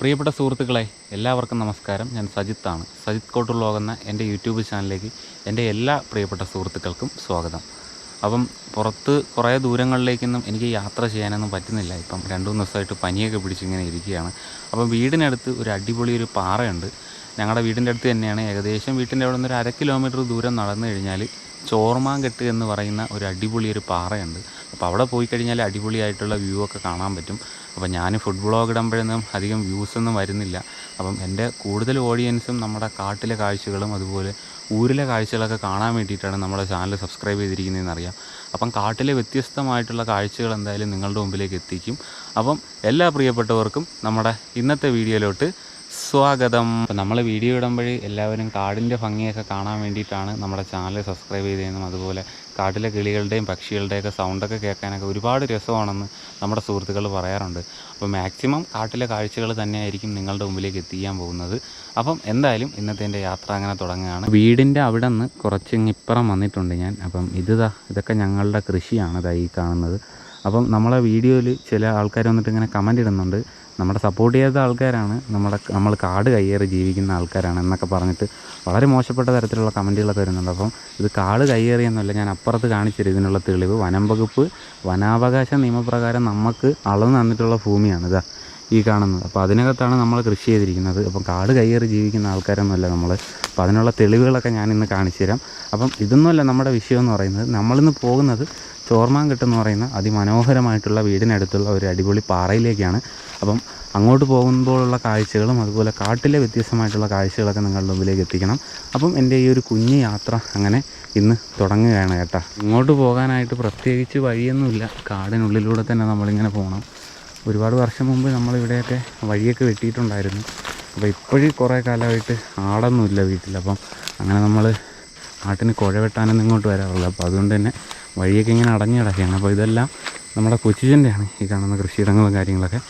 പ്രിയപ്പെട്ട സുഹൃത്തുക്കളെ എല്ലാവർക്കും നമസ്കാരം. ഞാൻ സജിത്താണ്. സജിത്ത് കോട്ടുള്ളോകുന്ന എന്റെ യൂട്യൂബ് ചാനലിലേക്ക് എന്റെ എല്ലാ പ്രിയപ്പെട്ട സുഹൃത്തുക്കൾക്കും സ്വാഗതം. അപ്പം പുറത്ത് കുറേ ദൂരങ്ങളിലേക്കൊന്നും എനിക്ക് യാത്ര ചെയ്യാനൊന്നും പറ്റുന്നില്ല. ഇപ്പം രണ്ട് മൂന്ന് ദിവസമായിട്ട് പനിയൊക്കെ പിടിച്ചിങ്ങനെ ഇരിക്കുകയാണ്. അപ്പം വീടിനടുത്ത് ഒരു അടിപൊളി ഒരു പാറയുണ്ട്. ഞങ്ങളുടെ വീടിന്റെ അടുത്ത് തന്നെയാണ്. ഏകദേശം വീട്ടിന്റെ അവിടെ നിന്ന് ഒരു അര കിലോമീറ്റർ ദൂരം നടന്നു കഴിഞ്ഞാൽ ചോർമാങ്കെട്ട് എന്ന് പറയുന്ന ഒരു അടിപൊളി ഒരു പാറയുണ്ട്. അപ്പോൾ അവിടെ പോയി കഴിഞ്ഞാൽ അടിപൊളിയായിട്ടുള്ള വ്യൂ ഒക്കെ കാണാൻ പറ്റും. അപ്പോൾ ഞാൻ ഫുഡ് ബ്ലോഗ് ഇടുമ്പോഴൊന്നും അധികം വ്യൂസ് ഒന്നും വരുന്നില്ല. അപ്പം എന്റെ കൂടുതൽ ഓഡിയൻസും നമ്മുടെ കാട്ടിലെ കാഴ്ചകളും അതുപോലെ ഊരിലെ കാഴ്ചകളൊക്കെ കാണാൻ വേണ്ടിയിട്ടാണ് നമ്മുടെ ചാനൽ സബ്സ്ക്രൈബ് ചെയ്തിരിക്കുന്നതെന്ന് അറിയാം. അപ്പം കാട്ടിലെ വ്യത്യസ്തമായിട്ടുള്ള കാഴ്ചകൾ എന്തായാലും നിങ്ങളുടെ മുമ്പിലേക്ക് എത്തിക്കും. അപ്പം എല്ലാ പ്രിയപ്പെട്ടവർക്കും നമ്മുടെ ഇന്നത്തെ വീഡിയോയിലോട്ട് സ്വാഗതം. നമ്മൾ വീഡിയോ ഇടുമ്പോൾ എല്ലാവരും കാടിന്റെ ഭംഗിയൊക്കെ കാണാൻ വേണ്ടിയിട്ടാണ് നമ്മുടെ ചാനൽ സബ്സ്ക്രൈബ് ചെയ്തതെന്നും അതുപോലെ കാട്ടിലെ കിളികളുടെയും പക്ഷികളുടെയൊക്കെ സൗണ്ടൊക്കെ കേൾക്കാനൊക്കെ ഒരുപാട് രസമാണെന്ന് നമ്മുടെ സുഹൃത്തുക്കൾ പറയാറുണ്ട്. അപ്പോൾ മാക്സിമം കാട്ടിലെ കാഴ്ചകൾ തന്നെയായിരിക്കും നിങ്ങളുടെ മുമ്പിലേക്ക് എത്തിക്കാൻ പോകുന്നത്. അപ്പം എന്തായാലും ഇന്നത്തെ എന്റെ യാത്ര അങ്ങനെ തുടങ്ങുകയാണ്. വീടിന്റെ അവിടെ നിന്ന് കുറച്ച് ഇപ്പുറം വന്നിട്ടുണ്ട് ഞാൻ. അപ്പം ഇതാ ഇതൊക്കെ ഞങ്ങളുടെ കൃഷിയാണ് ഇതായി കാണുന്നത്. അപ്പം നമ്മളെ വീഡിയോയിൽ ചില ആൾക്കാർ വന്നിട്ട് ഇങ്ങനെ കമന്റ് ഇടുന്നുണ്ട്. നമ്മുടെ സപ്പോർട്ട് ചെയ്യാത്ത ആൾക്കാരാണ് നമ്മുടെ നമ്മൾ കാട് കയ്യേറി ജീവിക്കുന്ന ആൾക്കാരാണ് എന്നൊക്കെ പറഞ്ഞിട്ട് വളരെ മോശപ്പെട്ട തരത്തിലുള്ള കമന്റുകളൊക്കെ വരുന്നുണ്ട്. അപ്പം ഇത് കാട് കയ്യേറിയെന്നല്ല ഞാൻ അപ്പുറത്ത് കാണിച്ചിരുന്നു ഇതിനുള്ള തെളിവ് വനം വകുപ്പ് വനാവകാശ നിയമപ്രകാരം നമുക്ക് അളന്ന് തന്നിട്ടുള്ള ഭൂമിയാണ് ഇതാ ഈ കാണുന്നത്. അപ്പോൾ അതിനകത്താണ് നമ്മൾ കൃഷി ചെയ്തിരിക്കുന്നത്. അപ്പം കാട് കയ്യേറി ജീവിക്കുന്ന ആൾക്കാരൊന്നുമല്ല നമ്മൾ. അപ്പോൾ അതിനുള്ള തെളിവുകളൊക്കെ ഞാൻ ഇന്ന് കാണിച്ചു തരാം. അപ്പം ഇതൊന്നുമല്ല നമ്മുടെ വിഷയം എന്ന് പറയുന്നത്. നമ്മളിന്ന് പോകുന്നത് ചോർമാങ്കെട്ട് എന്ന് പറയുന്ന അതിമനോഹരമായിട്ടുള്ള വീടിനടുത്തുള്ള ഒരു അടിപൊളി പാറയിലേക്കാണ്. അപ്പം അങ്ങോട്ട് പോകുമ്പോഴുള്ള കാഴ്ചകളും അതുപോലെ കാട്ടിലെ വ്യത്യസ്തമായിട്ടുള്ള കാഴ്ചകളൊക്കെ നിങ്ങളുടെ മുമ്പിലേക്ക് എത്തിക്കണം. അപ്പം എന്റെ ഈ ഒരു കുഞ്ഞു യാത്ര അങ്ങനെ ഇന്ന് തുടങ്ങുകയാണ് കേട്ടോ ഇങ്ങോട്ട് പോകാനായിട്ട് പ്രത്യേകിച്ച് വഴിയൊന്നുമില്ല. കാടിനുള്ളിലൂടെ തന്നെ നമ്മളിങ്ങനെ പോകണം ഒരുപാട് വർഷം മുമ്പ് നമ്മളിവിടെയൊക്കെ വഴിയൊക്കെ വെട്ടിയിട്ടുണ്ടായിരുന്നു. അപ്പോൾ ഇപ്പോഴും കുറേ കാലമായിട്ട് ആടൊന്നുമില്ല വീട്ടിൽ. അപ്പം അങ്ങനെ നമ്മൾ നാട്ടിന് കുഴ വെട്ടാനൊന്നും ഇങ്ങോട്ട് വരാറില്ല. അപ്പോൾ അതുകൊണ്ട് തന്നെ വഴിയൊക്കെ ഇങ്ങനെ അടഞ്ഞു കിടക്കുകയാണ്. അപ്പോൾ ഇതെല്ലാം നമ്മുടെ കൊച്ചിജന്റെയാണ് ഈ കാണുന്ന കൃഷിയിടങ്ങളും കാര്യങ്ങളൊക്കെ.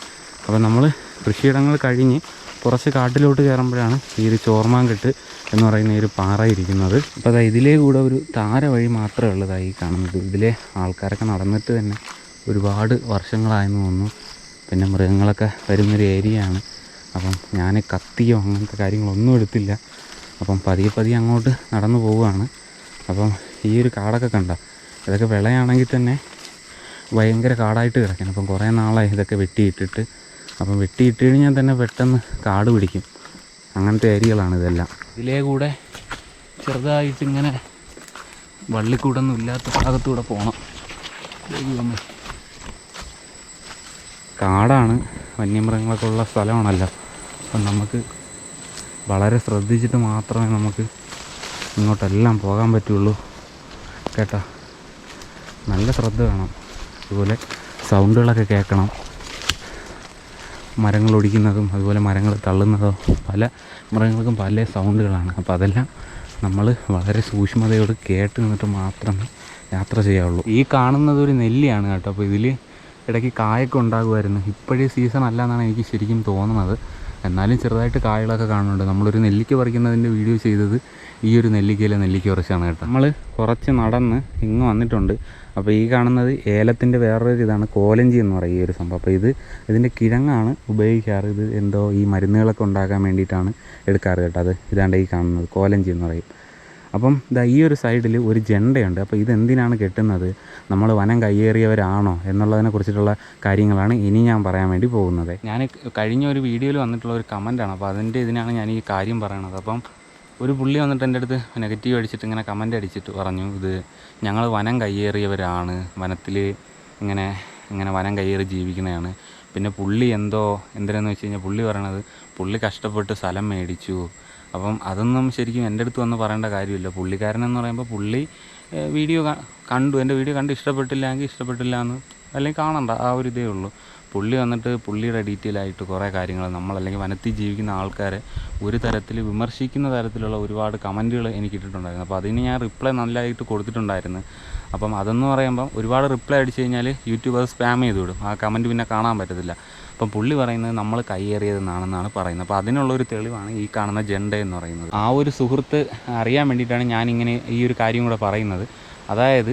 അപ്പോൾ നമ്മൾ കൃഷിയിടങ്ങൾ കഴിഞ്ഞ് കുറച്ച് കാട്ടിലോട്ട് കയറുമ്പോഴാണ് ഈ ഒരു ചോർമാങ്കെട്ട് എന്ന് പറയുന്ന ഒരു പാറ ഇരിക്കുന്നത്. അപ്പോൾ അതാ ഇതിലേ കൂടെ ഒരു താര വഴി മാത്രമേ ഉള്ളതായി ഈ കാണുന്നത്. ഇതിലെ ആൾക്കാരൊക്കെ നടന്നിട്ട് തന്നെ ഒരുപാട് വർഷങ്ങളായെന്ന് തോന്നുന്നു. പിന്നെ മൃഗങ്ങളൊക്കെ വരുന്നൊരു ഏരിയയാണ്. അപ്പം ഞാൻ കത്തിയോ അങ്ങനത്തെ കാര്യങ്ങളൊന്നും എടുത്തില്ല. അപ്പം പതിയെ പതിയെ അങ്ങോട്ട് നടന്നു പോവുകയാണ്. അപ്പം ഈ ഒരു കാടൊക്കെ കണ്ട? ഇതൊക്കെ വിളയാണെങ്കിൽ തന്നെ ഭയങ്കര കാടായിട്ട് കിടക്കണം. അപ്പം കുറേ നാളായി ഇതൊക്കെ വെട്ടിയിട്ടിട്ട്. അപ്പം വെട്ടിയിട്ട് കഴിഞ്ഞാൽ തന്നെ പെട്ടെന്ന് കാട് പിടിക്കും. അങ്ങനത്തെ ഏരിയകളാണ് ഇതെല്ലാം. ഇതിലേ കൂടെ ചെറുതായിട്ട് ഇങ്ങനെ വള്ളിക്കൂടൊന്നും ഇല്ലാത്ത ഭാഗത്തൂടെ പോകണം. കാടാണ്. വന്യമൃഗങ്ങളൊക്കെ ഉള്ള സ്ഥലമാണല്ലോ. അപ്പം നമുക്ക് വളരെ ശ്രദ്ധിച്ചിട്ട് മാത്രമേ നമുക്ക് ഇങ്ങോട്ടെല്ലാം പോകാൻ പറ്റുള്ളൂ. കേട്ടോ. നല്ല ശ്രദ്ധ വേണം. അതുപോലെ സൗണ്ടുകളൊക്കെ കേൾക്കണം. മരങ്ങൾ ഒടിക്കുന്നതും അതുപോലെ മരങ്ങൾ തള്ളുന്നതോ പല മൃഗങ്ങൾക്കും പല സൗണ്ടുകളാണ്. അപ്പോൾ അതെല്ലാം നമ്മൾ വളരെ സൂക്ഷ്മതയോട് കേട്ട് നിന്നിട്ട് മാത്രമേ യാത്ര ചെയ്യാവുള്ളൂ. ഈ കാണുന്നത് ഒരു നെല്ലിയാണ് കേട്ടോ. അപ്പോൾ ഇതിൽ ഇടയ്ക്ക് കായൊക്കെ ഉണ്ടാകുമായിരുന്നു. ഇപ്പോഴേ സീസൺ അല്ല എന്നാണ് എനിക്ക് ശരിക്കും തോന്നുന്നത്. എന്നാലും ചെറുതായിട്ട് കായകളൊക്കെ കാണുന്നുണ്ട്. നമ്മളൊരു നെല്ലിക്ക പറിക്കുന്നതിന്റെ വീഡിയോ ചെയ്തത് ഈ ഒരു നെല്ലിക്കയിലെ നെല്ലിക്ക കുറച്ചാണ് കേട്ടോ. നമ്മൾ കുറച്ച് നടന്ന് ഇങ്ങ് വന്നിട്ടുണ്ട്. അപ്പോൾ ഈ കാണുന്നത് ഏലത്തിന്റെ വേറൊരു ഇതാണ്. കോലഞ്ചി എന്ന് പറയും ഈ ഒരു സംഭവം. അപ്പോൾ ഇത് ഇതിന്റെ കിഴങ്ങാണ് ഉപയോഗിക്കാറ്. ഇത് എന്തോ ഈ മരുന്നുകളൊക്കെ ഉണ്ടാക്കാൻ വേണ്ടിയിട്ടാണ് എടുക്കാറ് കേട്ടോ. അത് ഇതാണ്ട് ഈ കാണുന്നത്. കോലഞ്ചി എന്ന് പറയും. അപ്പം ഇതാ ഈ ഒരു സൈഡിൽ ഒരു ജെണ്ടയുണ്ട്. അപ്പോൾ ഇതെന്തിനാണ് കെട്ടുന്നത്? നമ്മൾ വനം കയ്യേറിയവരാണോ എന്നുള്ളതിനെ കുറിച്ചിട്ടുള്ള കാര്യങ്ങളാണ് ഇനി ഞാൻ പറയാൻ വേണ്ടി പോകുന്നത്. ഞാൻ കഴിഞ്ഞ ഒരു വീഡിയോയിൽ വന്നിട്ടുള്ള ഒരു കമന്റാണ് അപ്പോൾ അതിന്റെ ഇതിനാണ് ഞാൻ ഈ കാര്യം പറയണത്. അപ്പം ഒരു പുള്ളി വന്നിട്ട് എന്റെ അടുത്ത് നെഗറ്റീവ് അടിച്ചിട്ട് ഇങ്ങനെ കമന്റ് അടിച്ചിട്ട് പറഞ്ഞു ഇത് ഞങ്ങൾ വനം കയ്യേറിയവരാണ്. വനത്തിൽ ഇങ്ങനെ ഇങ്ങനെ വനം കയ്യേറി ജീവിക്കുന്നതാണ്. പിന്നെ പുള്ളി എന്തോ എന്തിനാന്ന് വെച്ച് കഴിഞ്ഞാൽ പുള്ളി പറയണത് പുള്ളി കഷ്ടപ്പെട്ട് സ്ഥലം മേടിച്ചു. അപ്പം അതൊന്നും ശരിക്കും എന്റെ അടുത്ത് വന്ന് പറയേണ്ട കാര്യമില്ല. പുള്ളിക്കാരൻ എന്ന് പറയുമ്പോൾ പുള്ളി വീഡിയോ കണ്ടു. എന്റെ വീഡിയോ കണ്ട് ഇഷ്ടപ്പെട്ടില്ലെങ്കിൽ ഇഷ്ടപ്പെട്ടില്ല എന്ന് അല്ലെങ്കിൽ കാണണ്ട. ആ ഒരു ഇതേ ഉള്ളൂ. പുള്ളി വന്നിട്ട് പുള്ളിയുടെ ഡീറ്റെയിൽ ആയിട്ട് കുറേ കാര്യങ്ങൾ നമ്മൾ അല്ലെങ്കിൽ വനത്തിൽ ജീവിക്കുന്ന ആൾക്കാരെ ഒരു തരത്തിൽ വിമർശിക്കുന്ന തരത്തിലുള്ള ഒരുപാട് കമന്റുകൾ എനിക്ക് ഇട്ടിട്ടുണ്ടായിരുന്നു. അപ്പോൾ അതിന് ഞാൻ റിപ്ലൈ നല്ലതായിട്ട് കൊടുത്തിട്ടുണ്ടായിരുന്നു. അപ്പം അതെന്ന് പറയുമ്പം ഒരുപാട് റിപ്ലൈ അടിച്ചു കഴിഞ്ഞാൽ യൂട്യൂബ് അത് സ്പാം ചെയ്ത് വിടും. ആ കമന്റ് പിന്നെ കാണാൻ പറ്റത്തില്ല. അപ്പം പുള്ളി പറയുന്നത് നമ്മൾ കയ്യേറിയതെന്നാണെന്നാണ് പറയുന്നത്. അപ്പോൾ അതിനുള്ളൊരു തെളിവാണ് ഈ കാണുന്ന ജെണ്ട എന്ന് പറയുന്നത്. ആ ഒരു സുഹൃത്ത് അറിയാൻ വേണ്ടിയിട്ടാണ് ഞാനിങ്ങനെ ഈ ഒരു കാര്യം കൂടെ പറയുന്നത്. അതായത്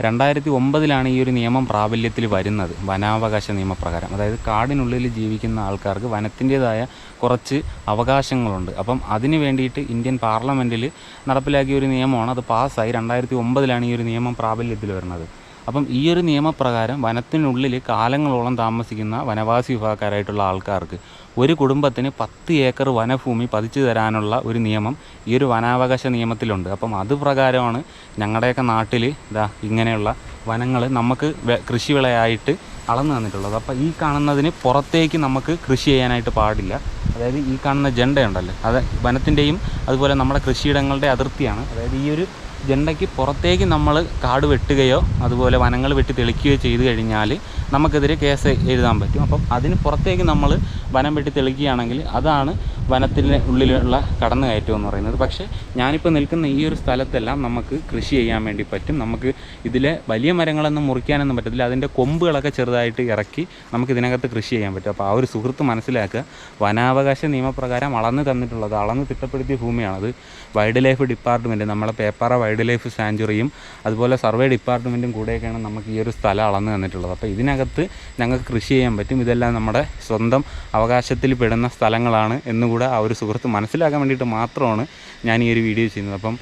രണ്ടായിരത്തി ഒമ്പതിലാണ് ഈ ഒരു നിയമം പ്രാബല്യത്തിൽ വരുന്നത്. വനാവകാശ നിയമപ്രകാരം. അതായത് കാടിനുള്ളിൽ ജീവിക്കുന്ന ആൾക്കാർക്ക് വനത്തിന്റേതായ കുറച്ച് അവകാശങ്ങളുണ്ട്. അപ്പം അതിന് വേണ്ടിയിട്ട് ഇന്ത്യൻ പാർലമെന്റിൽ നടപ്പിലാക്കിയ ഒരു നിയമമാണ് അത് പാസ്സായി രണ്ടായിരത്തി ഒമ്പതിലാണ് ഈ ഒരു നിയമം പ്രാബല്യത്തിൽ വരുന്നത്. അപ്പം ഈ ഒരു നിയമപ്രകാരം വനത്തിനുള്ളിൽ കാലങ്ങളോളം താമസിക്കുന്ന വനവാസി വിഭാഗക്കാരായിട്ടുള്ള ആൾക്കാർക്ക് ഒരു കുടുംബത്തിന് പത്ത് ഏക്കർ വനഭൂമി പതിച്ചു തരാനുള്ള ഒരു നിയമം ഈ ഒരു വനാവകാശ നിയമത്തിലുണ്ട്. അപ്പം അത് പ്രകാരമാണ് ഞങ്ങളുടെയൊക്കെ നാട്ടിൽ ഇതാ ഇങ്ങനെയുള്ള വനങ്ങൾ നമുക്ക് കൃഷിവിളയായിട്ട് അളന്നു തന്നിട്ടുള്ളത്. അപ്പം ഈ കാണുന്നതിന് പുറത്തേക്ക് നമുക്ക് കൃഷി ചെയ്യാനായിട്ട് പാടില്ല. അതായത് ഈ കാണുന്ന ജണ്ടയുണ്ടല്ലോ? അത് വനത്തിന്റെയും അതുപോലെ നമ്മുടെ കൃഷിയിടങ്ങളുടെ അതിർത്തിയാണ്. അതായത് ഈ ഒരു ജണ്ടയ്ക്ക് പുറത്തേക്ക് നമ്മൾ കാട് വെട്ടുകയോ അതുപോലെ വനങ്ങൾ വെട്ടി തെളിക്കുകയോ ചെയ്തു കഴിഞ്ഞാൽ നമുക്കെതിരെ കേസ് എഴുതാൻ പറ്റും. അപ്പം അതിന് പുറത്തേക്ക് നമ്മൾ വനം വെട്ടി തെളിക്കുകയാണെങ്കിൽ അതാണ് വനത്തിന്റെ ഉള്ളിലുള്ള കടന്നുകയറ്റം എന്ന് പറയുന്നത്. പക്ഷേ ഞാനിപ്പോൾ നിൽക്കുന്ന ഈ ഒരു സ്ഥലത്തെല്ലാം നമുക്ക് കൃഷി ചെയ്യാൻ വേണ്ടി പറ്റും. നമുക്ക് ഇതിലെ വലിയ മരങ്ങളൊന്നും മുറിക്കാനൊന്നും പറ്റത്തില്ല. അതിന്റെ കൊമ്പുകളൊക്കെ ചെറുതായിട്ട് ഇറക്കി നമുക്ക് ഇതിനകത്ത് കൃഷി ചെയ്യാൻ പറ്റും. അപ്പോൾ ആ ഒരു സുഹൃത്ത് മനസ്സിലാക്കുക വനാവകാശ നിയമപ്രകാരം അളന്ന് തന്നിട്ടുള്ളത് അളന്ന് തിട്ടപ്പെടുത്തിയ അത് വൈൽഡ് ലൈഫ് ഡിപ്പാർട്ട്മെന്റ് നമ്മളെ പേപ്പാറ വൈൽഡ് ലൈഫ് സാഞ്ചുറിയും അതുപോലെ സർവേ ഡിപ്പാർട്ട്മെന്റും കൂടെയൊക്കെയാണ് നമുക്ക് ഈ ഒരു സ്ഥലം അളന്ന് തന്നിട്ടുള്ളത്. അപ്പോൾ ഇതിനകത്ത് ഞങ്ങൾക്ക് കൃഷി ചെയ്യാൻ പറ്റും. ഇതെല്ലാം നമ്മുടെ സ്വന്തം അവകാശത്തിൽ പെടുന്ന സ്ഥലങ്ങളാണ് എന്നുകൂടെ ആ ഒരു സുഹൃത്ത് മനസ്സിലാക്കാൻ വേണ്ടിയിട്ട് മാത്രമാണ് ഞാൻ ഈ ഒരു വീഡിയോ ചെയ്യുന്നത്. അപ്പം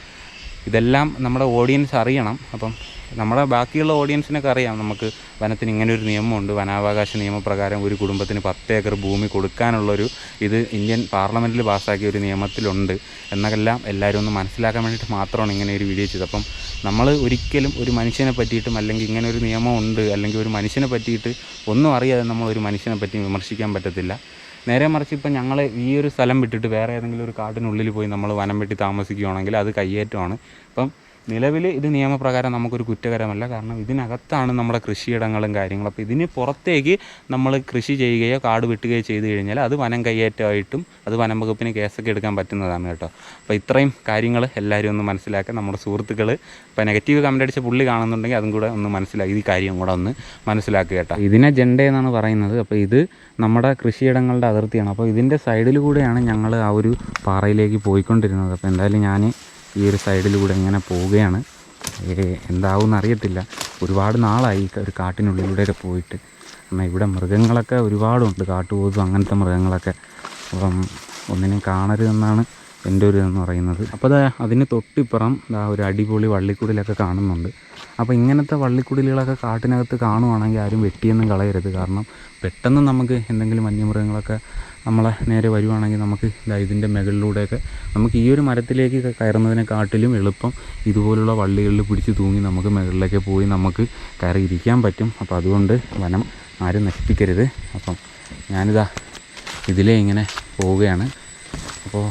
ഇതെല്ലാം നമ്മുടെ ഓഡിയൻസ് അറിയണം. അപ്പം നമ്മുടെ ബാക്കിയുള്ള ഓഡിയൻസിനൊക്കെ അറിയാം. നമുക്ക് വനത്തിന് ഇങ്ങനെ ഒരു നിയമമുണ്ട്. വനാവകാശ നിയമപ്രകാരം ഒരു കുടുംബത്തിന് പത്ത് ഏക്കർ ഭൂമി കൊടുക്കാനുള്ളൊരു ഇത് ഇന്ത്യൻ പാർലമെന്റിൽ പാസ്സാക്കിയ ഒരു നിയമത്തിലുണ്ട്. എന്നതെല്ലാം എല്ലാവരും ഒന്ന് മനസ്സിലാക്കാൻ വേണ്ടിയിട്ട് മാത്രമാണ് ഇങ്ങനെ ഒരു വീഡിയോ ചെയ്തത്. അപ്പം നമ്മൾ ഒരിക്കലും ഒരു മനുഷ്യനെ പറ്റിയിട്ടും അല്ലെങ്കിൽ ഇങ്ങനെ ഒരു നിയമമുണ്ട് അല്ലെങ്കിൽ ഒരു മനുഷ്യനെ പറ്റിയിട്ട് ഒന്നും അറിയാതെ നമ്മൾ ഒരു മനുഷ്യനെ പറ്റി വിമർശിക്കാൻ പറ്റത്തില്ല. നേരെ മറിച്ച് ഇപ്പം ഞങ്ങൾ ഈ ഒരു സ്ഥലം വിട്ടിട്ട് വേറെ ഏതെങ്കിലും ഒരു കാട്ടിനുള്ളിൽ പോയി നമ്മൾ വനം വെട്ടി താമസിക്കുകയാണെങ്കിൽ അത് കയ്യേറ്റമാണ്. അപ്പം നിലവിൽ ഇത് നിയമപ്രകാരം നമുക്കൊരു കുറ്റകരമല്ല. കാരണം ഇതിനകത്താണ് നമ്മുടെ കൃഷിയിടങ്ങളും കാര്യങ്ങളും. അപ്പോൾ ഇതിന് പുറത്തേക്ക് നമ്മൾ കൃഷി ചെയ്യുകയോ കാട് വെട്ടുകയോ ചെയ്ത് കഴിഞ്ഞാൽ അത് വനം കയ്യേറ്റമായിട്ടും അത് വനം വകുപ്പിന് കേസൊക്കെ എടുക്കാൻ പറ്റുന്നതാണ് കേട്ടോ. അപ്പോൾ ഇത്രയും കാര്യങ്ങൾ എല്ലാവരും ഒന്ന് മനസ്സിലാക്കുക നമ്മുടെ സുഹൃത്തുക്കൾ ഇപ്പോൾ നെഗറ്റീവ് കമന്റ് അടിച്ച പുള്ളി കാണുന്നുണ്ടെങ്കിൽ അതും കൂടെ ഒന്ന് മനസ്സിലാക്കി ഈ കാര്യം കൂടെ ഒന്ന് മനസ്സിലാക്കുക കേട്ടോ. ഇതിനെ ജെണ്ട എന്നാണ് പറയുന്നത്. അപ്പോൾ ഇത് നമ്മുടെ കൃഷിയിടങ്ങളുടെ അതിർത്തിയാണ്. അപ്പോൾ ഇതിന്റെ സൈഡിൽ കൂടെയാണ് ഞങ്ങൾ ആ ഒരു പാറയിലേക്ക് പോയിക്കൊണ്ടിരുന്നത്. അപ്പോൾ എന്തായാലും ഞാൻ ഈ ഒരു സൈഡിലൂടെ ഇങ്ങനെ പോവുകയാണ്. എന്താവും അറിയത്തില്ല. ഒരുപാട് നാളായി ഒരു കാട്ടിനുള്ളിലൂടെയൊക്കെ പോയിട്ട്. എന്നാൽ ഇവിടെ മൃഗങ്ങളൊക്കെ ഒരുപാടുണ്ട് കാട്ടുപോതും അങ്ങനത്തെ മൃഗങ്ങളൊക്കെ. അപ്പം ഒന്നിനും കാണരുതെന്നാണ് എന്റെ ഒരു ഇതെന്ന് പറയുന്നത്. അപ്പോൾ അത് അതിന് തൊട്ടിപ്പുറം ഒരു അടിപൊളി വള്ളിക്കുടിലൊക്കെ കാണുന്നുണ്ട്. അപ്പോൾ ഇങ്ങനത്തെ വള്ളിക്കുടിലുകളൊക്കെ കാട്ടിനകത്ത് കാണുവാണെങ്കിൽ ആരും വെട്ടിയൊന്നും കളയരുത്. കാരണം പെട്ടെന്ന് നമുക്ക് എന്തെങ്കിലും വന്യമൃഗങ്ങളൊക്കെ നമ്മളെ നേരെ വരുവാണെങ്കിൽ നമുക്ക് ഇതാ ഇതിന്റെ മുകളിലൂടെയൊക്കെ നമുക്ക് ഈ ഒരു മരത്തിലേക്ക് കയറുന്നതിനെക്കാട്ടിലും എളുപ്പം ഇതുപോലുള്ള വള്ളികളിൽ പിടിച്ച് തൂങ്ങി നമുക്ക് മുകളിലേക്ക് പോയി നമുക്ക് കയറി ഇരിക്കാൻ പറ്റും. അപ്പോൾ അതുകൊണ്ട് വനം ആരും നശിപ്പിക്കരുത്. അപ്പം ഞാനിതാ ഇതിലേ ഇങ്ങനെ പോവുകയാണ്. അപ്പോൾ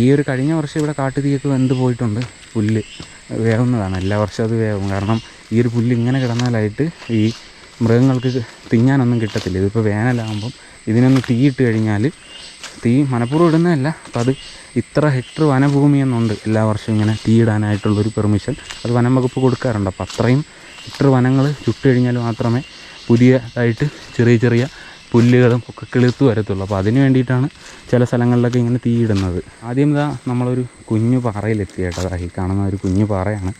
ഈ ഒരു കഴിഞ്ഞ വർഷം ഇവിടെ കാട്ടുതീയൊക്കെ വെന്ത് പോയിട്ടുണ്ട്. പുല്ല് വേവുന്നതാണ്. എല്ലാ വർഷവും അത് വേവും. കാരണം ഈ ഒരു പുല്ല് ഇങ്ങനെ കിടന്നാലായിട്ട് ഈ മൃഗങ്ങൾക്ക് തിന്നാനൊന്നും കിട്ടത്തില്ല. ഇതിപ്പോൾ വേനലാകുമ്പം ഇതിനൊന്ന് തീയിട്ട് കഴിഞ്ഞാൽ തീ മനഃപൂർവം ഇടുന്നതല്ല. അപ്പം അത് ഇത്ര ഹെക്ടർ വനഭൂമി എന്നുണ്ട് എല്ലാ വർഷവും ഇങ്ങനെ തീയിടാനായിട്ടുള്ളൊരു പെർമിഷൻ. അത് വനം വകുപ്പ് കൊടുക്കാറുണ്ട്. അപ്പോൾ അത്രയും ഹെക്ടർ വനങ്ങൾ ചുട്ട് കഴിഞ്ഞാൽ മാത്രമേ പുതിയതായിട്ട് ചെറിയ ചെറിയ പുല്ലുകളും ഒക്കെ കിളിർത്ത് വരത്തുള്ളൂ. അപ്പോൾ അതിന് വേണ്ടിയിട്ടാണ് ചില സ്ഥലങ്ങളിലൊക്കെ ഇങ്ങനെ തീയിടുന്നത്. ആദ്യം ഇതാ നമ്മളൊരു കുഞ്ഞു പാറയിലെത്തി കേട്ടോ. അതാ ഈ കാണുന്ന ഒരു കുഞ്ഞു പാറയാണ്.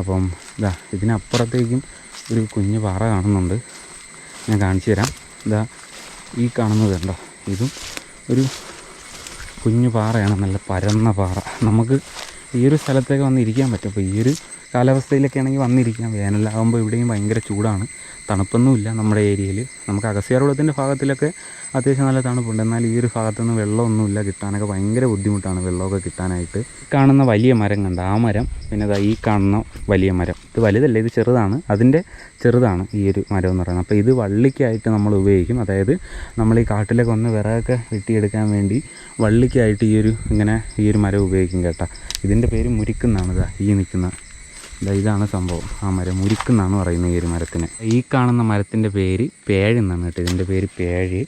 അപ്പം ഇതാ ഇതിനപ്പുറത്തേക്കും ഒരു കുഞ്ഞു പാറ കാണുന്നുണ്ട്. ഞാൻ കാണിച്ചു തരാം. ഇതാ ഈ കാണുന്നത് കണ്ടോ? ഇതും ഒരു കുഞ്ഞു പാറയാണ്. നല്ല പരന്ന പാറ. നമുക്ക് ഈ ഒരു സ്ഥലത്തേക്ക് വന്നിരിക്കാൻ പറ്റും. അപ്പോൾ ഈ ഒരു കാലാവസ്ഥയിലൊക്കെ ആണെങ്കിൽ വന്നിരിക്കാം. വേനലാകുമ്പോൾ ഇവിടെയും ഭയങ്കര ചൂടാണ്. തണുപ്പൊന്നുമില്ല നമ്മുടെ ഏരിയയിൽ നമുക്ക് അഗസ്യാർകുളത്തിന്റെ ഭാഗത്തിലൊക്കെ അത്യാവശ്യം നല്ല തണുപ്പുണ്ട്. എന്നാൽ ഈ ഒരു ഭാഗത്തുനിന്ന് വെള്ളമൊന്നുമില്ല. കിട്ടാനൊക്കെ ഭയങ്കര ബുദ്ധിമുട്ടാണ് വെള്ളമൊക്കെ കിട്ടാനായിട്ട്. കാണുന്ന വലിയ മരം കണ്ട? ആ മരം. പിന്നെ ഈ കാണുന്ന വലിയ മരം. ഇത് വലുതല്ല ഇത് ചെറുതാണ്. അതിന്റെ ചെറുതാണ് ഈ ഒരു മരം എന്ന് പറയുന്നത്. അപ്പോൾ ഇത് വള്ളിക്കായിട്ട് നമ്മൾ ഉപയോഗിക്കും. അതായത് നമ്മൾ ഈ കാട്ടിലൊക്കെ വന്ന് വിറകൊക്കെ വെട്ടിയെടുക്കാൻ വേണ്ടി വള്ളിക്കായിട്ട് ഈ ഒരു ഇങ്ങനെ ഈ ഒരു മരം ഉപയോഗിക്കും കേട്ടോ. ഇതിന്റെ പേര് മുരിക്കുന്നാണ് ഇതാ ഈ നിൽക്കുന്ന. ദാ ഇതാണ് സംഭവം. ആ മരം മുരിക്കുന്നാണ് പറയുന്നത് ഈ ഒരു മരത്തിന്. ഈ കാണുന്ന മരത്തിന്റെ പേര് പേഴെന്നാണ് കേട്ടോ. ഇതിന്റെ പേര് പേഴ്.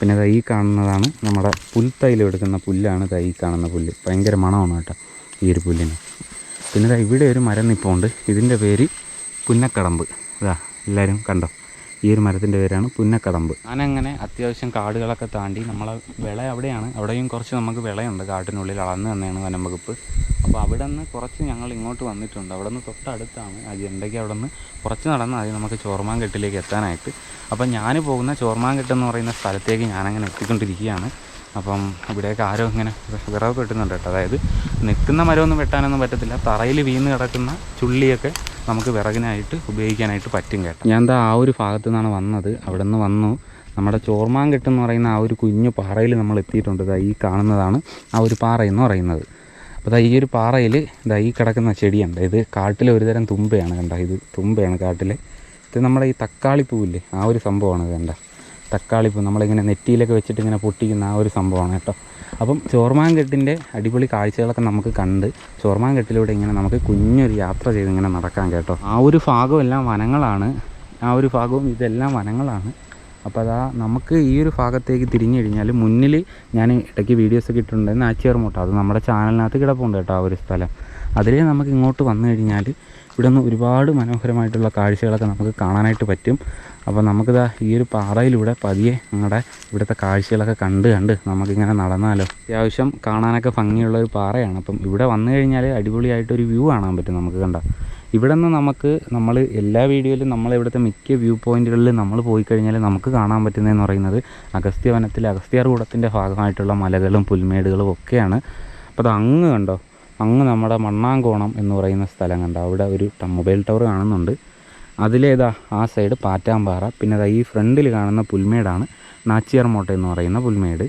പിന്നെ ഈ കാണുന്നതാണ് നമ്മുടെ പുൽത്തൈലം എടുക്കുന്ന പുല്ലാണ് ഈ കാണുന്ന പുല്ല്. ഭയങ്കര മണമാണ് കേട്ടോ ഈ ഒരു പുല്ലിന്. പിന്നെ ദാ ഇവിടെ ഒരു മരം നിൽപ്പുണ്ട് ഇതിന്റെ പേര് പുന്നക്കടമ്പ്. ഇതാ എല്ലാവരും കണ്ടോ? ഈ ഒരു മരത്തിന്റെ പേരാണ് പുന്നക്കടമ്പ്. ഞാനങ്ങനെ അത്യാവശ്യം കാടുകളൊക്കെ താണ്ടി നമ്മളെ വിള അവിടെയാണ്. അവിടെയും കുറച്ച് നമുക്ക് വിളയുണ്ട്. കാട്ടിനുള്ളിൽ അളന്ന് തന്നെയാണ് വനം വകുപ്പ് അപ്പോൾ അവിടെ നിന്ന് കുറച്ച് ഞങ്ങൾ ഇങ്ങോട്ട് വന്നിട്ടുണ്ട്. അവിടെ നിന്ന് തൊട്ടടുത്താണ്. ആ ജെണ്ടയ്ക്ക് അവിടെ നിന്ന് കുറച്ച് നടന്ന് മതി നമുക്ക് ചോർമാൻകെട്ടിലേക്ക് എത്താനായിട്ട്. അപ്പോൾ ഞാൻ പോകുന്ന ചോർമാൻകെട്ട് എന്ന് പറയുന്ന സ്ഥലത്തേക്ക് ഞാനങ്ങനെ എത്തിക്കൊണ്ടിരിക്കുകയാണ്. അപ്പം ഇവിടെയൊക്കെ ആരോ ഇങ്ങനെ വിറവ് കെട്ടുന്നുണ്ട് കേട്ടോ. അതായത് നിൽക്കുന്ന മരമൊന്നും വെട്ടാനൊന്നും പറ്റത്തില്ല. തറയിൽ വീണ് കിടക്കുന്ന ചുള്ളിയൊക്കെ നമുക്ക് വിറകിനായിട്ട് ഉപയോഗിക്കാനായിട്ട് പറ്റും കേട്ടോ. ഞാൻ എന്താ ആ ഒരു ഭാഗത്തു നിന്നാണ് വന്നത്. അവിടെ നിന്ന് വന്നു. നമ്മുടെ ചോർമാൻകെട്ട് എന്ന് പറയുന്ന ആ ഒരു കുഞ്ഞു പാറയിൽ നമ്മൾ എത്തിയിട്ടുണ്ട്. ഈ കാണുന്നതാണ് ആ ഒരു പാറ എന്ന് പറയുന്നത്. അപ്പോൾ ഈ ഒരു പാറയിൽ ദാ ഈ കിടക്കുന്ന ചെടിയുണ്ട്. ഇത് കാട്ടിലെ ഒരുതരം തുമ്പയാണ് കണ്ട. ഇത് തുമ്പയാണ് കാട്ടിലെ. ഇത് നമ്മുടെ ഈ തക്കാളി പൂവില്ലേ ആ ഒരു സംഭവമാണ് ഇത് കണ്ട. തക്കാളിപ്പൂ നമ്മളിങ്ങനെ നെറ്റിയിലൊക്കെ വെച്ചിട്ട് ഇങ്ങനെ പൊട്ടിക്കുന്ന ആ ഒരു സംഭവമാണ് കേട്ടോ. അപ്പം ചോർമാൻകെട്ടിന്റെ അടിപൊളി കാഴ്ചകളൊക്കെ നമുക്ക് കണ്ട് ചോർമാൻകെട്ടിലൂടെ ഇങ്ങനെ നമുക്ക് കുഞ്ഞൊരു യാത്ര ചെയ്ത് ഇങ്ങനെ നടക്കാം കേട്ടോ. ആ ഒരു ഭാഗവും എല്ലാം വനങ്ങളാണ്. ആ ഒരു ഭാഗവും ഇതെല്ലാം വനങ്ങളാണ്. അപ്പോൾ അതാ നമുക്ക് ഈ ഒരു ഭാഗത്തേക്ക് തിരിഞ്ഞു കഴിഞ്ഞാൽ മുന്നിൽ ഞാൻ ഇടയ്ക്ക് വീഡിയോസൊക്കെ ഇട്ടിട്ടുണ്ട് നാച്ചിയർ മൂട്ട അത് നമ്മുടെ ചാനലിനകത്ത് കിടപ്പുണ്ട് കേട്ടോ ആ ഒരു സ്ഥലം. അതിലേ നമുക്ക് ഇങ്ങോട്ട് വന്നു കഴിഞ്ഞാൽ ഇവിടെ നിന്ന് ഒരുപാട് മനോഹരമായിട്ടുള്ള കാഴ്ചകളൊക്കെ നമുക്ക് കാണാനായിട്ട് പറ്റും. അപ്പോൾ നമുക്കിതാ ഈ ഒരു പാറയിലൂടെ പതിയെ ഞങ്ങളുടെ ഇവിടുത്തെ കാഴ്ചകളൊക്കെ കണ്ട് കണ്ട് നമുക്കിങ്ങനെ നടന്നാലോ? അത്യാവശ്യം കാണാനൊക്കെ ഭംഗിയുള്ള ഒരു പാറയാണ്. അപ്പം ഇവിടെ വന്നു കഴിഞ്ഞാൽ അടിപൊളിയായിട്ടൊരു വ്യൂ കാണാൻ പറ്റും നമുക്ക് കണ്ട. ഇവിടെ നിന്ന് നമുക്ക് നമ്മൾ എല്ലാ വീഡിയോയിലും നമ്മൾ ഇവിടുത്തെ മിക്ക വ്യൂ പോയിന്റുകളിൽ നമ്മൾ പോയി കഴിഞ്ഞാൽ നമുക്ക് കാണാൻ പറ്റുന്നതെന്ന് പറയുന്നത് അഗസ്ത്യ വനത്തിലെ അഗസ്ത്യാർകൂടത്തിന്റെ ഭാഗമായിട്ടുള്ള മലകളും പുൽമേടുകളും ഒക്കെയാണ്. അപ്പോൾ അത് അങ്ങ് കണ്ടോ? അങ്ങ് നമ്മുടെ മണ്ണാങ്കോണം എന്ന് പറയുന്ന സ്ഥലം കണ്ടോ? അവിടെ ഒരു മൊബൈൽ ടവർ കാണുന്നുണ്ട്. അതിലേതാ ആ സൈഡ് പാറ്റാമ്പാറ. പിന്നെ ദാ ഈ ഫ്രണ്ടിൽ കാണുന്ന പുൽമേടാണ്. നാച്ചിയർമോട്ട എന്ന് പറയുന്ന പുൽമേട്.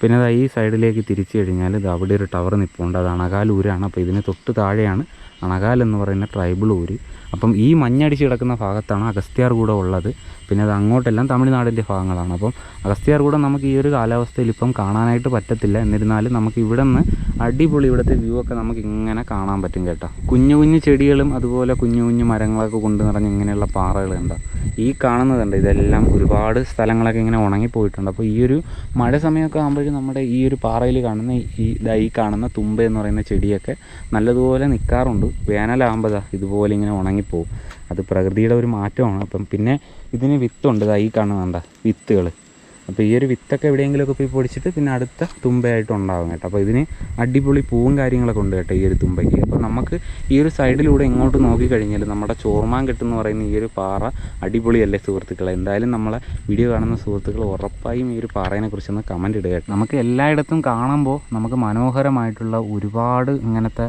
പിന്നെ അതാ ഈ സൈഡിലേക്ക് തിരിച്ചു കഴിഞ്ഞാൽ ഇത് അവിടെ ഒരു ടവർ നിൽപ്പുണ്ട് അത് അണകാൽ ഊരാണ്. അപ്പോൾ ഇതിന് തൊട്ട് താഴെയാണ് അണകാൽ എന്ന് പറയുന്ന ട്രൈബിൾ ഊര്. അപ്പം ഈ മഞ്ഞടിച്ച് കിടക്കുന്ന ഭാഗത്താണ് അഗസ്ത്യാർകൂടം ഉള്ളത്. പിന്നെ അത് അങ്ങോട്ടെല്ലാം തമിഴ്നാടിന്റെ ഭാഗങ്ങളാണ്. അപ്പം അഗസ്ത്യാർകൂടം നമുക്ക് ഈ ഒരു കാലാവസ്ഥയിൽ ഇപ്പം കാണാനായിട്ട് പറ്റത്തില്ല. എന്നിരുന്നാലും നമുക്ക് ഇവിടെ നിന്ന് അടിപൊളി ഇവിടുത്തെ വ്യൂ ഒക്കെ നമുക്ക് ഇങ്ങനെ കാണാൻ പറ്റും കേട്ടോ. കുഞ്ഞു കുഞ്ഞു ചെടികളും അതുപോലെ കുഞ്ഞു കുഞ്ഞു മരങ്ങളൊക്കെ കൊണ്ട് നിറഞ്ഞ് ഇങ്ങനെയുള്ള പാറകൾ കണ്ടോ? ഈ കാണുന്നതുണ്ട് ഇതെല്ലാം ഒരുപാട് സ്ഥലങ്ങളൊക്കെ ഇങ്ങനെ ഉണങ്ങിപ്പോയിട്ടുണ്ട് അപ്പോൾ ഈ ഒരു മഴ സമയമൊക്കെ ആകുമ്പോഴേക്കും നമ്മുടെ ഈ ഒരു പാറയിൽ കാണുന്ന ഈ ഈ കാണുന്ന തുമ്പ എന്ന് പറയുന്ന ചെടിയൊക്കെ നല്ലതുപോലെ നിൽക്കാറുണ്ട് വേനലാകുമ്പോൾ ഇതുപോലെ ഇങ്ങനെ ഉണങ്ങിപ്പോവും. അത് പ്രകൃതിയുടെ ഒരു മാറ്റമാണ്. അപ്പം പിന്നെ ഇതിന് വിത്തുണ്ട്. ഈ കാണുന്നുണ്ട വിത്തുകൾ അപ്പോൾ ഈ ഒരു വിത്തൊക്കെ എവിടെയെങ്കിലുമൊക്കെ പോയി പൊടിച്ചിട്ട് പിന്നെ അടുത്ത തുമ്പയായിട്ട് ഉണ്ടാകും കേട്ടോ. അപ്പോൾ ഇതിന് അടിപൊളി പൂവും കാര്യങ്ങളൊക്കെ ഉണ്ട് കേട്ടോ ഈ ഒരു തുമ്പയ്ക്ക്. നമുക്ക് ഈ ഒരു സൈഡിലൂടെ ഇങ്ങോട്ട് നോക്കിക്കഴിഞ്ഞാൽ നമ്മുടെ ചോർമാൻ കെട്ടെന്ന് പറയുന്ന ഈ ഒരു പാറ അടിപൊളിയല്ലേ സുഹൃത്തുക്കളെ? എന്തായാലും നമ്മളെ വീഡിയോ കാണുന്ന സുഹൃത്തുക്കൾ ഉറപ്പായും ഈ ഒരു പാറയെ കുറിച്ചൊന്ന് കമന്റ് ഇടുക നമുക്ക് എല്ലായിടത്തും കാണുമ്പോൾ നമുക്ക് മനോഹരമായിട്ടുള്ള ഒരുപാട് ഇങ്ങനത്തെ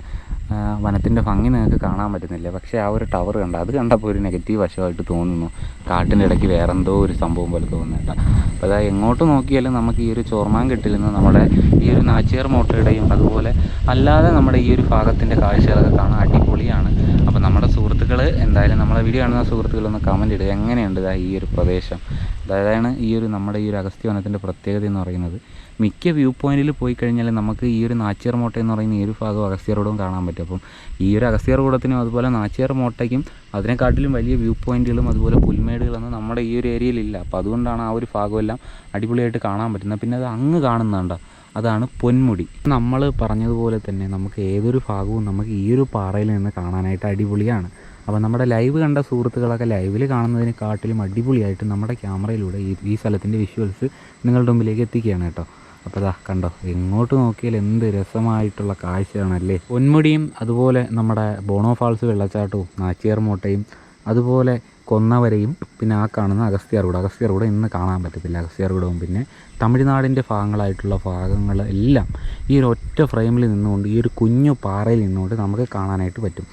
വനത്തിന്റെ ഭംഗി നിങ്ങൾക്ക് കാണാൻ പറ്റുന്നില്ല? പക്ഷേ ആ ഒരു ടവർ കണ്ട അത് കണ്ടപ്പോൾ ഒരു നെഗറ്റീവ് വശമായിട്ട് തോന്നുന്നു. കാട്ടിന്റെ ഇടയ്ക്ക് വേറെ എന്തോ ഒരു സംഭവം പോലെ തോന്നുന്നുണ്ട് അപ്പോൾ അതാ എങ്ങോട്ട് നോക്കിയാലും നമുക്ക് ഈ ഒരു ചോർമാൻ കെട്ടിൽ നിന്ന് നമ്മുടെ ഈ ഒരു നാച്ചിയർ മോട്ടയുടെയും അതുപോലെ അല്ലാതെ നമ്മുടെ ഈ ഒരു ഭാഗത്തിന്റെ കാഴ്ചകളൊക്കെ കാണാൻ അടിപൊളിയാണ്. അപ്പോൾ നമ്മുടെ സുഹൃത്തുക്കൾ എന്തായാലും നമ്മളെ വീഡിയോ കാണുന്ന സുഹൃത്തുക്കളൊന്ന് കമന്റ് ഇടുക എങ്ങനെയുണ്ട് ഇതാ ഈ ഒരു പ്രദേശം? അതായതാണ് ഈ ഒരു നമ്മുടെ ഈ ഒരു അഗസ്ത്യ വനത്തിന്റെ പ്രത്യേകത എന്ന് പറയുന്നത്. മിക്ക വ്യൂ പോയിന്റിൽ പോയി കഴിഞ്ഞാൽ നമുക്ക് ഈ ഒരു നാച്ചിയർ മോട്ട എന്ന് പറയുന്ന ഈ ഒരു ഭാഗം അഗസ്ത്യ റോഡും കാണാൻ പറ്റും. അപ്പം ഈ ഒരു അഗസ്ത്യ റോഡത്തിനും അതുപോലെ നാച്ചിയർ മോട്ടയ്ക്കും അതിനെക്കാട്ടിലും വലിയ വ്യൂ പോയിന്റുകളും അതുപോലെ പുൽമേടുകളൊന്നും നമ്മുടെ ഈ ഒരു ഏരിയയിലില്ല അപ്പോൾ അതുകൊണ്ടാണ് ആ ഒരു ഭാഗമെല്ലാം അടിപൊളിയായിട്ട് കാണാൻ പറ്റുന്നത്. പിന്നെ അത് അങ്ങ് കാണുന്നുണ്ടോ അതാണ് പൊന്മുടി. നമ്മൾ പറഞ്ഞതുപോലെ തന്നെ നമുക്ക് ഏതൊരു ഭാഗവും നമുക്ക് ഈ ഒരു പാറയിൽ നിന്ന് കാണാനായിട്ട് അടിപൊളിയാണ്. അപ്പോൾ നമ്മുടെ ലൈവ് കണ്ട സുഹൃത്തുക്കളൊക്കെ ലൈവിൽ കാണുന്നതിനെക്കാട്ടിലും അടിപൊളിയായിട്ട് നമ്മുടെ ക്യാമറയിലൂടെ ഈ ഈ സ്ഥലത്തിന്റെ വിഷ്വൽസ് നിങ്ങളുടെ മുമ്പിലേക്ക് എത്തിക്കുകയാണ് കേട്ടോ. അപ്പോൾ അതാ കണ്ടോ എങ്ങോട്ട് നോക്കിയാൽ എന്ത് രസമായിട്ടുള്ള കാഴ്ചയാണല്ലേ. പൊന്മുടിയും അതുപോലെ നമ്മുടെ ബോണോ ഫാൾസ് വെള്ളച്ചാട്ടവും നാച്ചിയാർ മോട്ടയും അതുപോലെ കൊന്നവരെയും പിന്നെ ആ കാണുന്ന അഗസ്ത്യാർകൂടം. അഗസ്ത്യാർകൂടം ഇന്ന് കാണാൻ പറ്റത്തില്ല. അഗസ്ത്യാർകൂടവും പിന്നെ തമിഴ്നാടിന്റെ ഭാഗങ്ങളായിട്ടുള്ള ഭാഗങ്ങൾ എല്ലാം ഈ ഒരു ഒറ്റ ഫ്രെയിമിൽ നിന്നുകൊണ്ട് ഈ ഒരു കുഞ്ഞു പാറയിൽ നിന്നുകൊണ്ട് നമുക്ക് കാണാനായിട്ട് പറ്റും.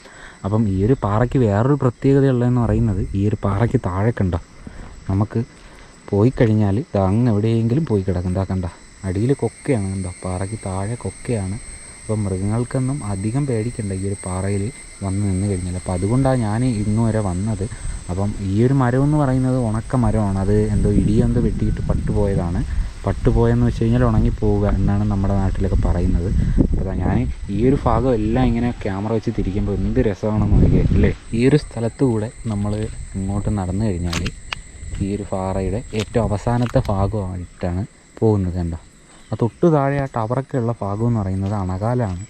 അപ്പം ഈ ഒരു പാറയ്ക്ക് വേറൊരു പ്രത്യേകതയുള്ളതെന്ന് പറയുന്നത് ഈ ഒരു പാറയ്ക്ക് താഴെ കണ്ട? നമുക്ക് പോയി കഴിഞ്ഞാൽ ഇത് അങ്ങ് എവിടെയെങ്കിലും പോയി കിടക്കണ്ട കണ്ട? അടിയിൽ കൊക്കയാണ് കണ്ടോ? പാറയ്ക്ക് താഴെ കൊക്കയാണ് അപ്പം മൃഗങ്ങൾക്കൊന്നും അധികം പേടിക്കണ്ട ഈ ഒരു പാറയിൽ വന്ന് നിന്ന് കഴിഞ്ഞാൽ അപ്പോൾ അതുകൊണ്ടാണ് ഞാൻ ഇന്ന് വരെ വന്നത്. അപ്പം ഈ ഒരു മരം എന്ന് പറയുന്നത് ഉണക്ക മരമാണ്. അത് എന്തോ ഇടിയെന്തോ വെട്ടിയിട്ട് പട്ടുപോയതാണ്. പട്ടുപോയെന്ന് വെച്ച് കഴിഞ്ഞാൽ ഉണങ്ങിപ്പോവുക എന്നാണ് നമ്മുടെ നാട്ടിലൊക്കെ പറയുന്നത്. അപ്പോൾ ഞാൻ ഈ ഒരു ഭാഗം എല്ലാം ഇങ്ങനെ ക്യാമറ വെച്ച് തിരിക്കുമ്പോൾ എന്ത് രസമാണെന്ന് നോക്കിയാൽ അല്ലേ? ഈ ഒരു സ്ഥലത്ത് കൂടെ നമ്മൾ ഇങ്ങോട്ട് നടന്നു കഴിഞ്ഞാൽ ഈ ഒരു പാറയുടെ ഏറ്റവും അവസാനത്തെ ഭാഗമായിട്ടാണ് പോകുന്നത് കണ്ടോ? ആ തൊട്ട് താഴെ ആ ടവറൊക്കെ ഉള്ള ഭാഗം എന്ന് പറയുന്നത് അണകാലാണ്.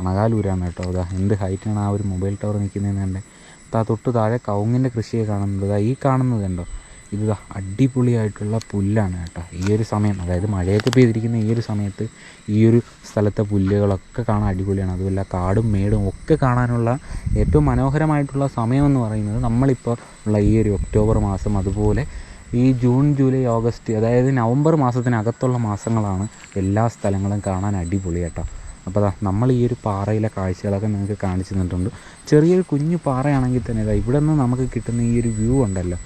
അണകാലൂരാണ് കേട്ടോ. അതാ എന്ത് ഹൈറ്റാണ് ആ ഒരു മൊബൈൽ ടവർ നിൽക്കുന്നതെന്ന് കണ്ടേ. ആ തൊട്ട് താഴെ കവുങ്ങിന്റെ കൃഷിയെ കാണുന്നത് ഈ കാണുന്നത് കണ്ടോ? ഇത് അടിപൊളിയായിട്ടുള്ള പുല്ലാണ് കേട്ടോ. ഈ ഒരു സമയം അതായത് മഴയൊക്കെ പെയ്തിരിക്കുന്ന ഈ ഒരു സമയത്ത് ഈ ഒരു സ്ഥലത്തെ പുല്ലുകളൊക്കെ കാണാൻ അടിപൊളിയാണ്. അതുമല്ല കാടും മേടും ഒക്കെ കാണാനുള്ള ഏറ്റവും മനോഹരമായിട്ടുള്ള സമയമെന്ന് പറയുന്നത് നമ്മളിപ്പോൾ ഉള്ള ഈ ഒരു ഒക്ടോബർ മാസം അതുപോലെ ഈ ജൂൺ ജൂലൈ ഓഗസ്റ്റ് അതായത് നവംബർ മാസത്തിനകത്തുള്ള മാസങ്ങളാണ് എല്ലാ സ്ഥലങ്ങളും കാണാൻ അടിപൊളി കേട്ടോ. അപ്പോൾ അതാ നമ്മൾ ഈ ഒരു പാറയിലെ കാഴ്ചകളൊക്കെ നിങ്ങൾക്ക് കാണിച്ചു തന്നിട്ടുണ്ട്. ചെറിയൊരു കുഞ്ഞു പാറയാണെങ്കിൽ തന്നെ ഇതാ ഇവിടെ നിന്ന് നമുക്ക് കിട്ടുന്ന ഈ ഒരു വ്യൂ ഉണ്ടല്ലോ.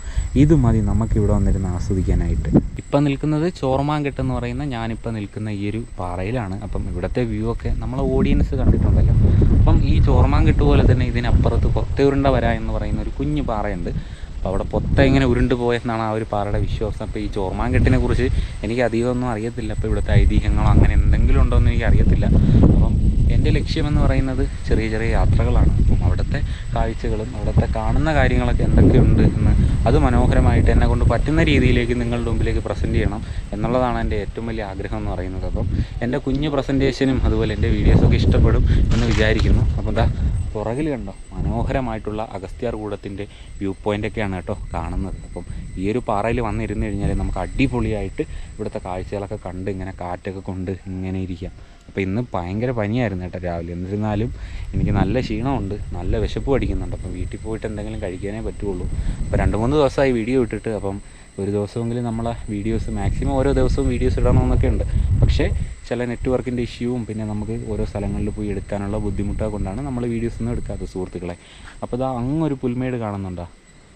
ഇത് മതി നമുക്ക് ഇവിടെ വന്നിരുന്ന് ആസ്വദിക്കാനായിട്ട്. ഇപ്പം നിൽക്കുന്നത് ചോർമാങ്കെട്ട് എന്ന് പറയുന്ന ഞാനിപ്പോൾ നിൽക്കുന്ന ഈ ഒരു പാറയിലാണ്. അപ്പം ഇവിടുത്തെ വ്യൂ ഒക്കെ നമ്മളെ ഓഡിയൻസ് കണ്ടിട്ടുണ്ടല്ലോ. അപ്പം ഈ ചോർമാങ്കെട്ട് പോലെ തന്നെ ഇതിനപ്പുറത്ത് കൊത്തയുരുണ്ട വര എന്ന് പറയുന്ന ഒരു കുഞ്ഞു പാറയുണ്ട്. അപ്പോൾ അവിടെ പൊത്ത ഇങ്ങനെ ഉരുണ്ട് പോയെന്നാണ് ആ ഒരു പാറയുടെ വിശ്വാസം. അപ്പോൾ ഈ ചോർമാങ്കെട്ടിനെ കുറിച്ച് എനിക്ക് അധികമൊന്നും അറിയത്തില്ല. അപ്പോൾ ഇവിടുത്തെ ഐതിഹ്യങ്ങളോ അങ്ങനെ എന്തെങ്കിലും ഉണ്ടോ എന്ന് എനിക്ക് അറിയത്തില്ല. അപ്പം എന്റെ ലക്ഷ്യമെന്ന് പറയുന്നത് ചെറിയ ചെറിയ യാത്രകളാണ്. അപ്പം അവിടുത്തെ കാഴ്ചകളും അവിടുത്തെ കാണുന്ന കാര്യങ്ങളൊക്കെ എന്തൊക്കെയുണ്ട് എന്ന് അത് മനോഹരമായിട്ട് എന്നെ കൊണ്ട് പറ്റുന്ന രീതിയിലേക്ക് നിങ്ങളുടെ മുമ്പിലേക്ക് പ്രസന്റ് ചെയ്യണം എന്നുള്ളതാണ് എന്റെ ഏറ്റവും വലിയ ആഗ്രഹം എന്ന് പറയുന്നത്. അപ്പം എന്റെ കുഞ്ഞു പ്രസന്റേഷനും അതുപോലെ എന്റെ വീഡിയോസൊക്കെ ഇഷ്ടപ്പെടും എന്ന് വിചാരിക്കുന്നു. അപ്പം എന്താ പുറകിൽ കണ്ടോ? മനോഹരമായിട്ടുള്ള അഗസ്ത്യാർ കൂടത്തിന്റെ വ്യൂ പോയിന്റൊക്കെയാണ് കേട്ടോ കാണുന്നത്. അപ്പം ഈ ഒരു പാറയിൽ വന്നിരുന്ന് കഴിഞ്ഞാൽ നമുക്ക് അടിപൊളിയായിട്ട് ഇവിടുത്തെ കാഴ്ചകളൊക്കെ കണ്ട് ഇങ്ങനെ കാറ്റൊക്കെ കൊണ്ട് ഇങ്ങനെ ഇരിക്കാം. അപ്പോൾ ഇന്ന് ഭയങ്കര പനിയായിരുന്നു കേട്ടോ രാവിലെ. എന്നിരുന്നാലും എനിക്ക് നല്ല ക്ഷീണമുണ്ട് നല്ല വിശപ്പ് അടിക്കുന്നുണ്ട് അപ്പം വീട്ടിൽ പോയിട്ട് എന്തെങ്കിലും കഴിക്കാനേ പറ്റുള്ളൂ. അപ്പോൾ രണ്ട് മൂന്ന് ദിവസമായി വീഡിയോ ഇട്ടിട്ട് അപ്പം ഒരു ദിവസമെങ്കിലും നമ്മളെ വീഡിയോസ് മാക്സിമം ഓരോ ദിവസവും വീഡിയോസ് ഇടണമെന്നൊക്കെ ഉണ്ട്. പക്ഷേ ചില നെറ്റ്വർക്കിന്റെ ഇഷ്യൂവും പിന്നെ നമുക്ക് ഓരോ സ്ഥലങ്ങളിൽ പോയി എടുക്കാനുള്ള ബുദ്ധിമുട്ടൊക്കെ കൊണ്ടാണ് നമ്മൾ വീഡിയോസ് ഒന്നും എടുക്കാത്തത് സുഹൃത്തുക്കളെ. അപ്പോൾ ഇതാ അങ്ങൊരു പുൽമേട് കാണുന്നുണ്ടോ?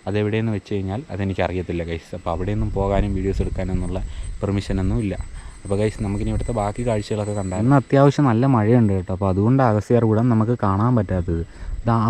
അതെവിടെയെന്ന് വെച്ച് കഴിഞ്ഞാൽ അതെനിക്ക് അറിയത്തില്ല ഗൈസ് അപ്പോൾ അവിടെയൊന്നും പോകാനും വീഡിയോസ് എടുക്കാനും എന്നുള്ള പെർമിഷനൊന്നും ഇല്ല. അപ്പോൾ ഗൈസ് നമുക്കിനി ഇവിടുത്തെ ബാക്കി കാഴ്ചകളൊക്കെ കണ്ടാൽ ഇന്ന് അത്യാവശ്യം നല്ല മഴയുണ്ട് കേട്ടോ. അപ്പോൾ അതുകൊണ്ട് അഗസ്യാർ കൂടം നമുക്ക് കാണാൻ പറ്റാത്തത്.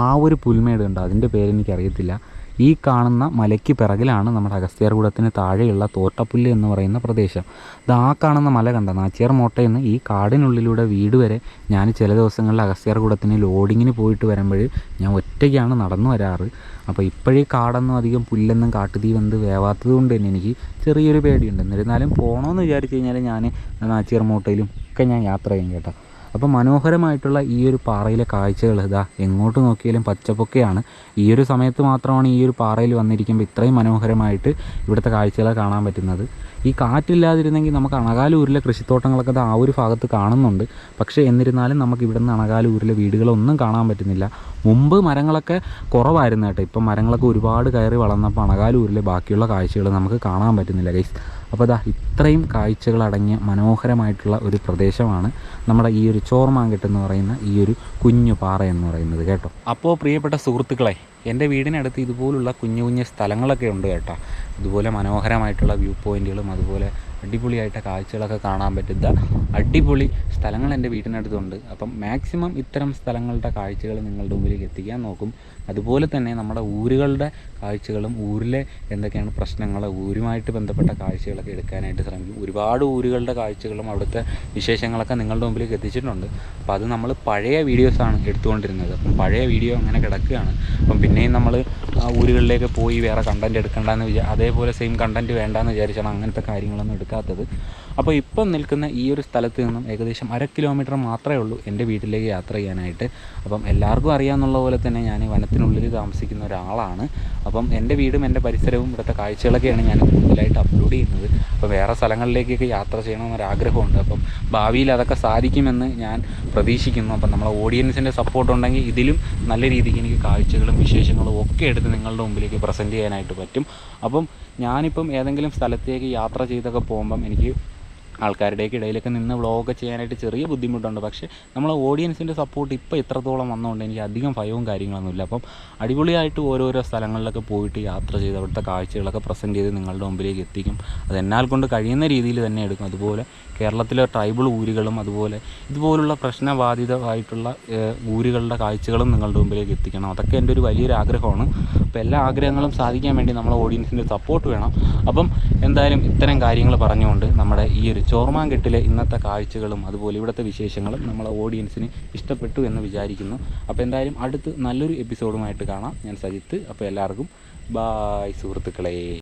ആ ഒരു പുൽമേട് ഉണ്ട് അതിന്റെ പേരെനിക്കറിയത്തില്ല ഈ കാണുന്ന മലയ്ക്ക് പിറകിലാണ് നമ്മുടെ അഗസ്ത്യാർകൂടത്തിന് താഴെയുള്ള തോട്ടപ്പുല്ല് എന്ന് പറയുന്ന പ്രദേശം. ഇത് ആ കാണുന്ന മല കണ്ട നാച്ചിയാർ മോട്ടയിൽ നിന്ന് ഈ കാടിനുള്ളിലൂടെ വീട് വരെ ഞാൻ ചില ദിവസങ്ങളിൽ അഗസ്ത്യാർകൂടത്തിന് ലോഡിങ്ങിന് പോയിട്ട് വരുമ്പോൾ ഞാൻ ഒറ്റയ്ക്കാണ് നടന്നു വരാറ്. അപ്പോൾ ഇപ്പോഴേ കാടൊന്നും അധികം പുല്ലെന്നും കാട്ടുതീ വന്ന് വേവാത്തത് കൊണ്ട് തന്നെ എനിക്ക് ചെറിയൊരു പേടിയുണ്ട്. എന്നിരുന്നാലും പോകണമെന്ന് വിചാരിച്ചു കഴിഞ്ഞാൽ ഞാൻ നാച്ചിയാർ മോട്ടയിലും ഒക്കെ ഞാൻ യാത്ര ചെയ്യും കേട്ടോ. അപ്പോൾ മനോഹരമായിട്ടുള്ള ഈ ഒരു പാറയിലെ കാഴ്ചകൾ ഇതാ എങ്ങോട്ട് നോക്കിയാലും പച്ചപ്പൊക്കെയാണ്. ഈ ഒരു സമയത്ത് മാത്രമാണ് ഈ ഒരു പാറയിൽ വന്നിരിക്കുമ്പോൾ ഇത്രയും മനോഹരമായിട്ട് ഇവിടുത്തെ കാഴ്ചകൾ കാണാൻ പറ്റുന്നത്. ഈ കാറ്റില്ലാതിരുന്നെങ്കിൽ നമുക്ക് അണകാലൂരിലെ കൃഷിത്തോട്ടങ്ങളൊക്കെ ആ ഒരു ഭാഗത്ത് കാണുന്നുണ്ട്. പക്ഷേ എന്നിരുന്നാലും നമുക്ക് ഇവിടുന്ന് അണകാലൂരിലെ വീടുകളൊന്നും കാണാൻ പറ്റുന്നില്ല. മുമ്പ് മരങ്ങളൊക്കെ കുറവായിരുന്നു കേട്ടോ. ഇപ്പം മരങ്ങളൊക്കെ ഒരുപാട് കയറി വളർന്നപ്പോൾ അണകാലൂരിലെ ബാക്കിയുള്ള കാഴ്ചകൾ നമുക്ക് കാണാൻ പറ്റുന്നില്ല ഗൈസ് അപ്പോൾ അതാ ഇത്രയും കാഴ്ചകളടങ്ങിയ മനോഹരമായിട്ടുള്ള ഒരു പ്രദേശമാണ് നമ്മുടെ ഈ ഒരു ചോർമാങ്കെട്ട് എന്ന് പറയുന്ന ഈ ഒരു കുഞ്ഞു പാറ എന്ന് പറയുന്നത് കേട്ടോ. അപ്പോൾ പ്രിയപ്പെട്ട സുഹൃത്തുക്കളെ എന്റെ വീടിനടുത്ത് ഇതുപോലുള്ള കുഞ്ഞു കുഞ്ഞു സ്ഥലങ്ങളൊക്കെ ഉണ്ട് കേട്ടോ. ഇതുപോലെ മനോഹരമായിട്ടുള്ള വ്യൂ പോയിന്റുകളും അതുപോലെ അടിപൊളിയായിട്ട് കാഴ്ചകളൊക്കെ കാണാൻ പറ്റുന്ന അടിപൊളി സ്ഥലങ്ങൾ എന്റെ വീടിനടുത്തുണ്ട്. അപ്പം മാക്സിമം ഇത്തരം സ്ഥലങ്ങളുടെ കാഴ്ചകൾ നിങ്ങളുടെ മുമ്പിലേക്ക് എത്തിക്കാൻ നോക്കും. അതുപോലെ തന്നെ നമ്മുടെ ഊരുകളുടെ കാഴ്ചകളും ഊരിലെ എന്തൊക്കെയാണ് പ്രശ്നങ്ങൾ ഊരുമായിട്ട് ബന്ധപ്പെട്ട കാഴ്ചകളൊക്കെ എടുക്കാനായിട്ട് ശ്രമിക്കും. ഒരുപാട് ഊരുകളുടെ കാഴ്ചകളും അവിടുത്തെ വിശേഷങ്ങളൊക്കെ നിങ്ങളുടെ മുമ്പിലേക്ക് എത്തിച്ചിട്ടുണ്ട്. അപ്പോൾ അത് നമ്മൾ പഴയ വീഡിയോസാണ് എടുത്തുകൊണ്ടിരുന്നത്. അപ്പം പഴയ വീഡിയോ അങ്ങനെ കിടക്കുകയാണ്. അപ്പം പിന്നെയും നമ്മൾ ആ ഊരുകളിലേക്ക് പോയി വേറെ കണ്ടന്റ് എടുക്കേണ്ടെന്ന് വിചാ അതേപോലെ സെയിം കണ്ടന്റ് വേണ്ടാന്ന് വിചാരിച്ചാണ് അങ്ങനത്തെ കാര്യങ്ങളൊന്നും എടുക്കാത്തത്. അപ്പോൾ ഇപ്പം നിൽക്കുന്ന ഈ ഒരു സ്ഥലത്ത് നിന്നും ഏകദേശം അര കിലോമീറ്റർ മാത്രമേ ഉള്ളൂ എന്റെ വീട്ടിലേക്ക് യാത്ര ചെയ്യാനായിട്ട്. അപ്പം എല്ലാവർക്കും അറിയാമെന്നുള്ള പോലെ തന്നെ ഞാൻ വനത്തിനുള്ളിൽ താമസിക്കുന്ന ഒരാളാണ്. അപ്പം എന്റെ വീടും എന്റെ പരിസരവും ഇവിടുത്തെ കാഴ്ചകളൊക്കെയാണ് ഞാൻ കൂടുതലായിട്ട് അപ്ലോഡ് ചെയ്യുന്നത്. അപ്പോൾ വേറെ സ്ഥലങ്ങളിലേക്കൊക്കെ യാത്ര ചെയ്യണമെന്നൊരാഗ്രഹമുണ്ട്. അപ്പം ഭാവിയിൽ അതൊക്കെ സാധിക്കുമെന്ന് ഞാൻ പ്രതീക്ഷിക്കുന്നു. അപ്പം നമ്മളെ ഓഡിയൻസിന്റെ സപ്പോർട്ട് ഉണ്ടെങ്കിൽ ഇതിലും നല്ല രീതിക്ക് എനിക്ക് കാഴ്ചകളും വിശേഷങ്ങളും ഒക്കെ എടുത്ത് നിങ്ങളുടെ മുമ്പിലേക്ക് പ്രസന്റ് ചെയ്യാനായിട്ട് പറ്റും. അപ്പം ഞാനിപ്പം ഏതെങ്കിലും സ്ഥലത്തേക്ക് യാത്ര ചെയ്തൊക്കെ പോകുമ്പം എനിക്ക് ആൾക്കാരുടെയൊക്കെ ഇടയിലൊക്കെ നിന്ന് വ്ളോഗ് ചെയ്യാനായിട്ട് ചെറിയ ബുദ്ധിമുട്ടുണ്ട്. പക്ഷേ നമ്മളെ ഓഡിയൻസിന്റെ സപ്പോർട്ട് ഇപ്പോൾ ഇത്രത്തോളം വന്നതുകൊണ്ട് എനിക്ക് അധികം ഭയവും കാര്യങ്ങളൊന്നുമില്ല അപ്പം അടിപൊളിയായിട്ട് ഓരോരോ സ്ഥലങ്ങളിലൊക്കെ പോയിട്ട് യാത്ര ചെയ്ത് അവിടുത്തെ കാഴ്ചകളൊക്കെ പ്രസന്റ് ചെയ്ത് നിങ്ങളുടെ മുമ്പിലേക്ക് എത്തിക്കും. അത് എന്നാൽ കൊണ്ട് കഴിയുന്ന രീതിയിൽ തന്നെ എടുക്കും. അതുപോലെ കേരളത്തിലെ ട്രൈബൽ ഊരുകളും അതുപോലെ ഇതുപോലുള്ള പ്രശ്നബാധിതമായിട്ടുള്ള ഊരുകളുടെ കാഴ്ചകളും നിങ്ങളുടെ മുമ്പിലേക്ക് എത്തിക്കണം. അതൊക്കെ എന്റെ ഒരു വലിയൊരു ആഗ്രഹമാണ്. അപ്പോൾ എല്ലാ ആഗ്രഹങ്ങളും സാധിക്കാൻ വേണ്ടി നമ്മളെ ഓഡിയൻസിന്റെ സപ്പോർട്ട് വേണം. അപ്പം എന്തായാലും ഇത്തരം കാര്യങ്ങൾ പറഞ്ഞുകൊണ്ട് നമ്മുടെ ഈ ഒരു ചോർമാങ്കെട്ടിലെ ഇന്നത്തെ കാഴ്ചകളും അതുപോലെ ഇവിടുത്തെ വിശേഷങ്ങളും നമ്മളെ ഓഡിയൻസിന് ഇഷ്ടപ്പെട്ടു എന്ന് വിചാരിക്കുന്നു. അപ്പോൾ എന്തായാലും അടുത്ത് നല്ലൊരു എപ്പിസോഡുമായിട്ട് കാണാം. ഞാൻ സജിത്ത്. അപ്പോൾ എല്ലാവർക്കും ബായ് സുഹൃത്തുക്കളെ.